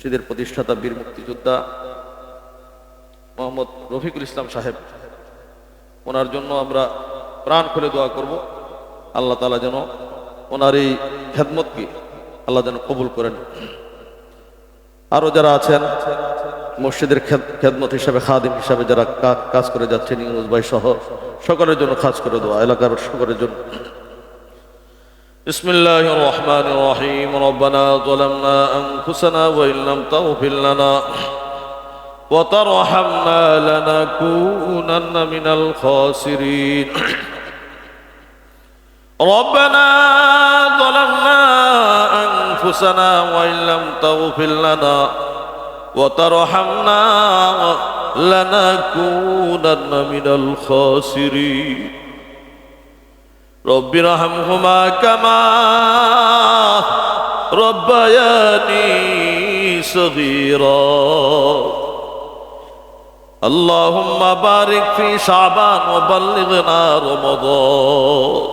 মসজিদের প্রতিষ্ঠাতা বীর মুক্তিযোদ্ধা মোহাম্মদ রফিকুল ইসলাম সাহেব। ওনার জন্য আমরা প্রাণ খুলে দোয়া করব। আল্লাহ তালা যেন ওনার এই খেদমতকে আল্লাহ যেন কবুল করেন। আরও যারা আছেন, মসজিদের খেদমত হিসাবে, খাদিম হিসাবে যারা কাজ করে যাচ্ছেন, ইউনুস ভাই সহ সকলের জন্য কাজ করে দেওয়া এলাকার সকলের জন্য بسم الله الرحمن الرحيم. ربنا ظلمنا أنفسنا وإن لم تغفر لنا وترحمنا لنكونن من الخاسرين. ربنا ظلمنا أنفسنا وإن لم تغفر لنا وترحمنا لنكونن من الخاسرين. رب ارحمهما كما ربياني صغيرا اللهم بارك في شعبان وبلغنا رمضان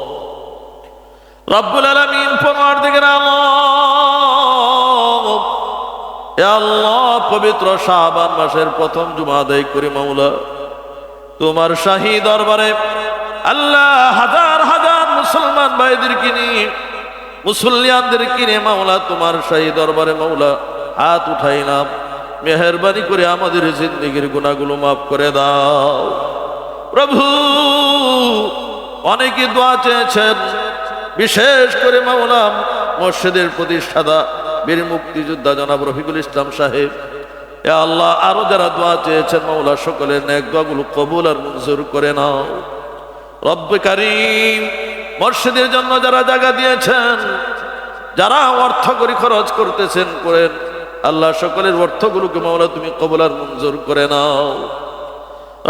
رب العالمين পরওয়ারদিগার আলম এ আল্লাহ পবিত্র শাবান মাসের প্রথম জুমা আদায় করি মাওলা তোমার শাহী দরবারে আল্লাহ হাজার হাজার মুসলমান ভাইদেরকে নিয়ে মুসল্লিয়ানদেরকে নিয়ে মাওলা, তোমার শাহী দরবারে মাওলা, হাত উঠাইলাম মেহরবানি করে আমাদের জিন্দগির গুণাগুলো মাফ করে দাও। প্রভু, অনেকে দোয়া চেয়েছেন, বিশেষ করে মাওলা মসজিদের প্রতিষ্ঠাতা, বীর মুক্তিযোদ্ধা জনাব রফিকুল ইসলাম সাহেব। এ আল্লাহ, আরও যারা দোয়া চেয়েছেন মাওলা, সকলের ন্যাক দোয়াগুলো কবুল আর মঞ্জুর করে নাও। রব্ব কারিম মসজিদের জন্য যারা জায়গা দিয়েছেন, যারা অর্থ করি খরচ করতেছেন, করেন। আল্লাহ সকলের অর্থগুলোকে মাওলা তুমি কবলার মঞ্জুর করে নাও।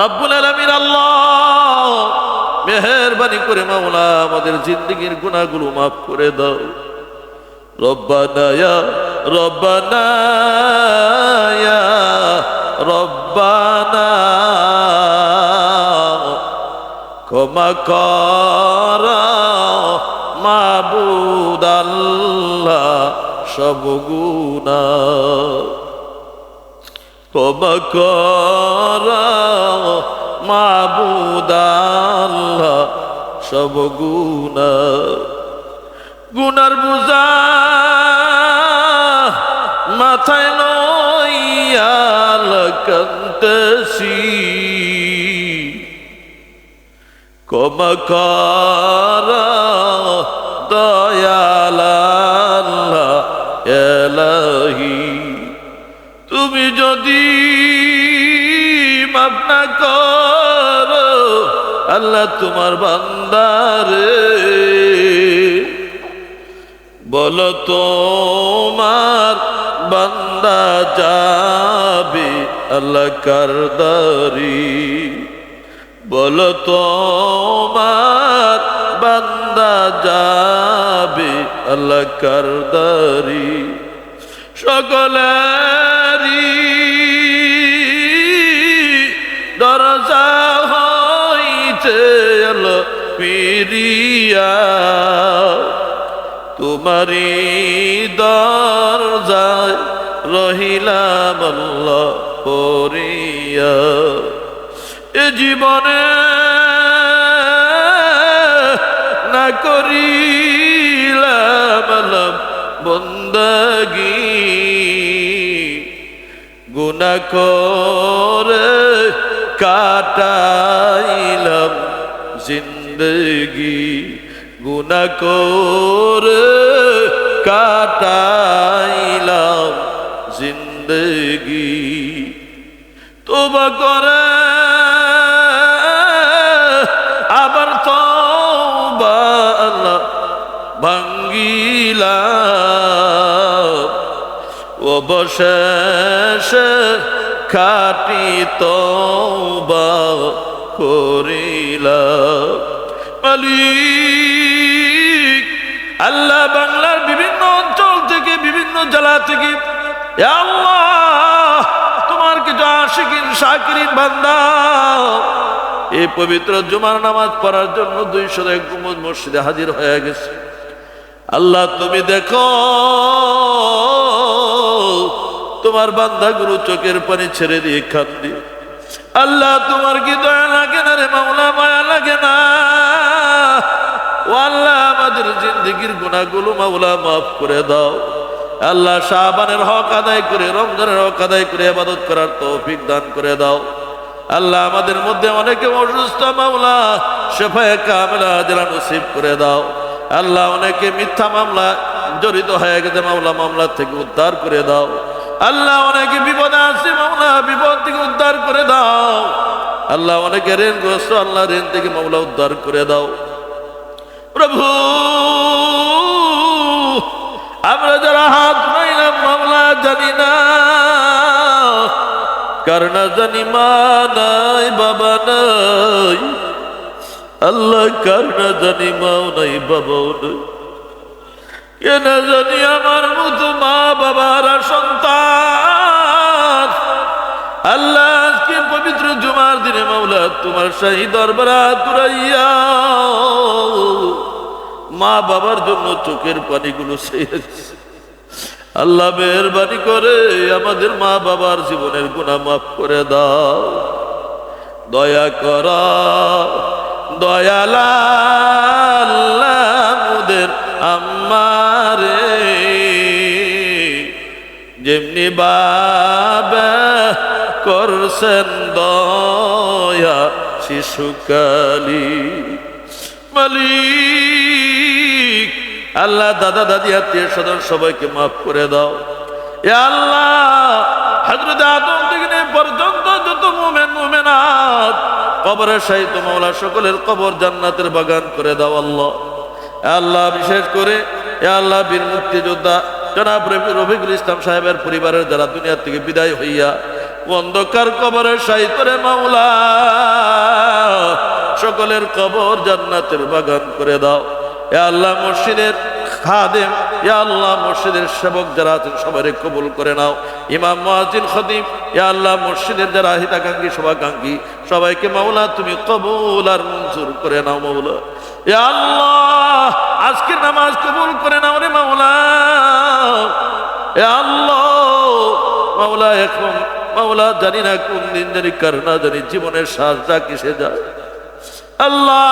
রাব্বুল আলামিন আল্লাহ, মেহেরবানি করে মাওলা আমাদের জিন্দগির গুনাহগুলো মাফ করে দাও। রব্বানা ইয়া রব্বানা ইয়া, রব্বানা, ক্ষমা কর। মাবুদ আল্লাহ সব গুণা। ক্ষমা কর মাবুদ আল্লাহ সব গুণা। গুনার বুঝা মাথায় লইয়াল কান্তসি। ক্ষমা কর দয়াল এলাহি। তুমি যদি মাফ না করো, আল্লাহ তোমার বান্দারে। বলো তোমার বান্দা যাবে আল্লাহ কারদারি বলো তোমার বান্দা যাবে আল্লাহ কারদারি সকলেরই দরজা হইতে আল্লাহ পিরিয়া তোমারি দরজায় রহিলাম আল্লাহ পরিয়া এ জীবনে না আল্লাহ বন্দগি গুনা করে কাটাইলাম জিন্দগি। গুনা করে কাটাইলাম জিন্দগি। তোবা করে আবার তো আল্লাহ অবশেষে খাটি করিলাম মালিক, আল্লাহ বাংলার বিভিন্ন অঞ্চল থেকে, বিভিন্ন জেলা থেকে তোমার কিছু আশিকিন শাকিরিন বান্দা এই পবিত্র জুমার নামাজ পড়ার জন্য দুইশো এক মসজিদে হাজির হয়ে গেছে। আল্লাহ, তুমি দেখো তোমার বান্দাগুলো চোখের পানি ছেড়ে দিয়ে কান্দি আল্লাহ, তোমার কি দয়া লাগে না রে মাওলা? মায়া লাগে না। ও আল্লাহ, আমাদের জিন্দগির গুণাগুলো মাওলা মাফ করে দাও। আল্লাহ শাহবানের হক আদায় করে, রমজানের হক আদায় করে আবাদত করার তৌফিক দান করে দাও। আল্লাহ, আমাদের মধ্যে অনেকে অসুস্থ মামলা শেফায় কামলা জেলা নসিব করে দাও। আল্লাহ, অনেকে মিথ্যা মামলা জড়িত হয়ে গেছে মামলা মামলা থেকে উদ্ধার করে দাও। আল্লাহ অনেকে বিপদে আছে মামলা বিপদ থেকে উদ্ধার করে দাও। আল্লাহ অনেকে ঋণগ্রস্ত আল্লাহ ঋণ থেকে মামলা উদ্ধার করে দাও। প্রভু, আমরা যারা হাত পাইলাম মামলা জানি না। কারণ জানি মা নাই, বাবা নাই। আল্লাহ কারণ জানি মাও নাই, বাবাও নাই। কেন জানি আমার মতো মা বাবার সন্তান, আল্লাহ আজকে পবিত্র জুমার দিনে মাওলা তোমার শাহী দরবারা তুরাইয়া মা বাবার জন্য চোখের পানিগুলো সেই আল্লাহ মেহরবানি করে আমাদের মা বাবার জীবনের গুণা মাফ করে দাও। দয়া কর দয়ালা আমারে যেমনি বাবা করছেন দয়া শিশুকালী মালিক, আল্লাহ দাদা দাদি আত্মীয় স্বজন সবাইকে মাফ করে দাও। এ আল্লাহ আদম থেকে যত কবরের সাহিত্য মাওলা সকলের কবর জান্নাতের বাগান করে দাও আল্লাহ। আল্লাহ বিশেষ করে, এ আল্লাহ বীর মুক্তিযোদ্ধা জনাব রফি- রফিকুল ইসলাম সাহেবের পরিবারের যারা দুনিয়ার থেকে বিদায় হইয়া অন্ধকার কবরের সাহিত্যরে মাওলা, সকলের কবর জান্নাতের বাগান করে দাও। এ আল্লাহ মসজিদের খাদেম, এ আল্লাহ মসজিদের সেবক যারা আছেন সবাই কবুল করে নাও। ইমাম, মুয়াজ্জিন, খতিব, এ আল্লাহ মসজিদের যারা হিতাকাঙ্ক্ষী সভাকাঙ্ক্ষী সবাইকে মাওলা তুমি কবুল আর মঞ্জুর করে নাও মাওলা। এ আল্লাহ, আজকের নামাজ কবুল করে নাও রে মাওলা। আল্লাহ, মাওলা এখন, মাওলা জানি না কোন দিন জানি কার না জানি, জীবনের শ্বাসটা কিসে যায়। আল্লাহ,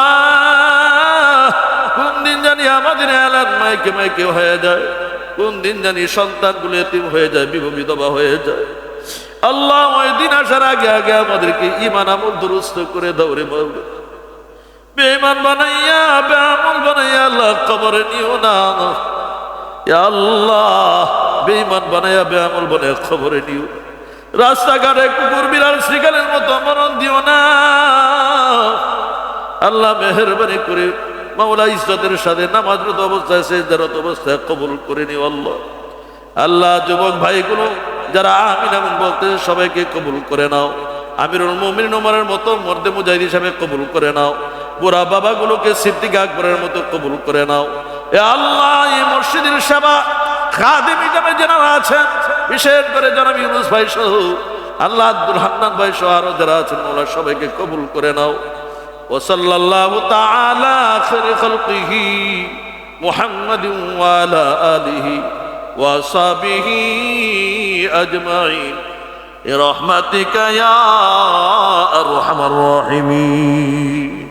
কোন দিন জানি আমাদের এলার মাইকে মাইকে হয়ে যায়। কোন দিন জানি সন্তানগুলো এতিম হয়ে যায় বিধবা হয়ে যায়। আল্লাহ ওই দিন আসার আগে আগে আমাদেরকে ইমান আমল দুরুস্ত করে দৌড়ে বলবে বেমান বানাইয়া, বেআমল বানাইয়া আল্লাহ কবরে নিও না। আল্লাহ, বেঈমান বানাইয়া, বেআমল বানাইয়া খবরে নিও। রাস্তাঘাটে কুকুর, বিড়াল শ্রীকালের মতো মরণ দিও না। আল্লাহ মেহরবানি করে মাওলা ইজ্জতের সাথে নামাজরত অবস্থায়, সেজদারত অবস্থায় কবুল করে নিও আল্লাহ। আল্লাহ, যুবক ভাইগুলো, যারা আমিন আমিন বলতে সবাইকে কবুল করে নাও। আমিরুল মুমিন উমরের মতো মর্দে মুজাহিদ হিসাবে কবুল করে নাও। বুড়া বাবাগুলোকে সিদ্দিক আকবরের মতো কবুল করে নাও এ আল্লাহ এই মসজিদের সেবা খাদিম হিসাবে যারা আছেন বিশেষ করে জনাব ইউনুস ভাই সহ আল্লাহ আব্দুল হান্নান ভাই সহ আরো যারা আছেন ওরা সবাইকে কবুল করে নাও وصلى الله تعالى خير خلقه محمد وعلى آله وصحبه أجمعين برحمتك يا أرحم الراحمين